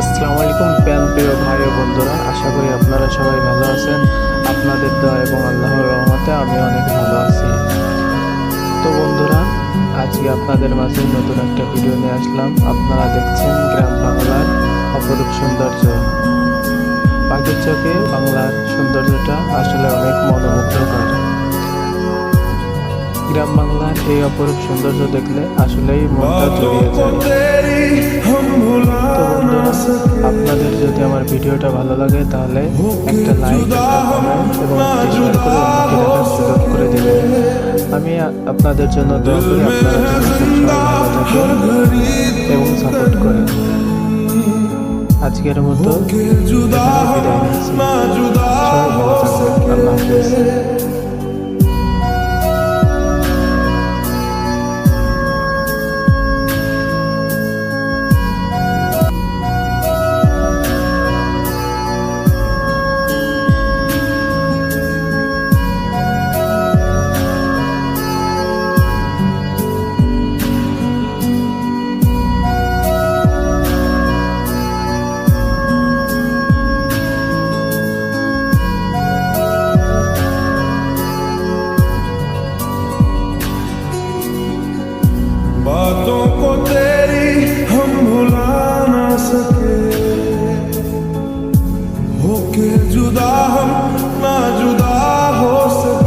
আসসালামু আলাইকুম প্যান প্রিয় ভাই ও বন্ধুরা। আশা করি আপনারা সবাই ভালো আছেন। আপনাদের দোয়া এবং আল্লাহর রহমতে আমি অনেক ভালো আছি। তো বন্ধুরা, আজকে আপনাদের মাঝে নতুন একটা ভিডিও নিয়ে আসলাম। আপনারা দেখছেন গ্রাম বাংলার অপরূপ সৌন্দর্য। পাখির চোখে বাংলার সৌন্দর্যটা আসলে অনেক মনোমুগ্ধকর। গ্রাম বাংলার এই অপরূপ সৌন্দর্য দেখলে আসলেই মনটা জড়িয়ে যায়। যদি আমার ভিডিওটা ভালো লাগে, তাহলে একটা লাইক এবং করে করে দেবেন। আমি আপনাদের জন্য করি এবং সাপোর্ট করেন। আজকের মতো বিদায় নিচ্ছি। बातों को तेरी हम भुला ना सके होके जुदा हम ना जुदा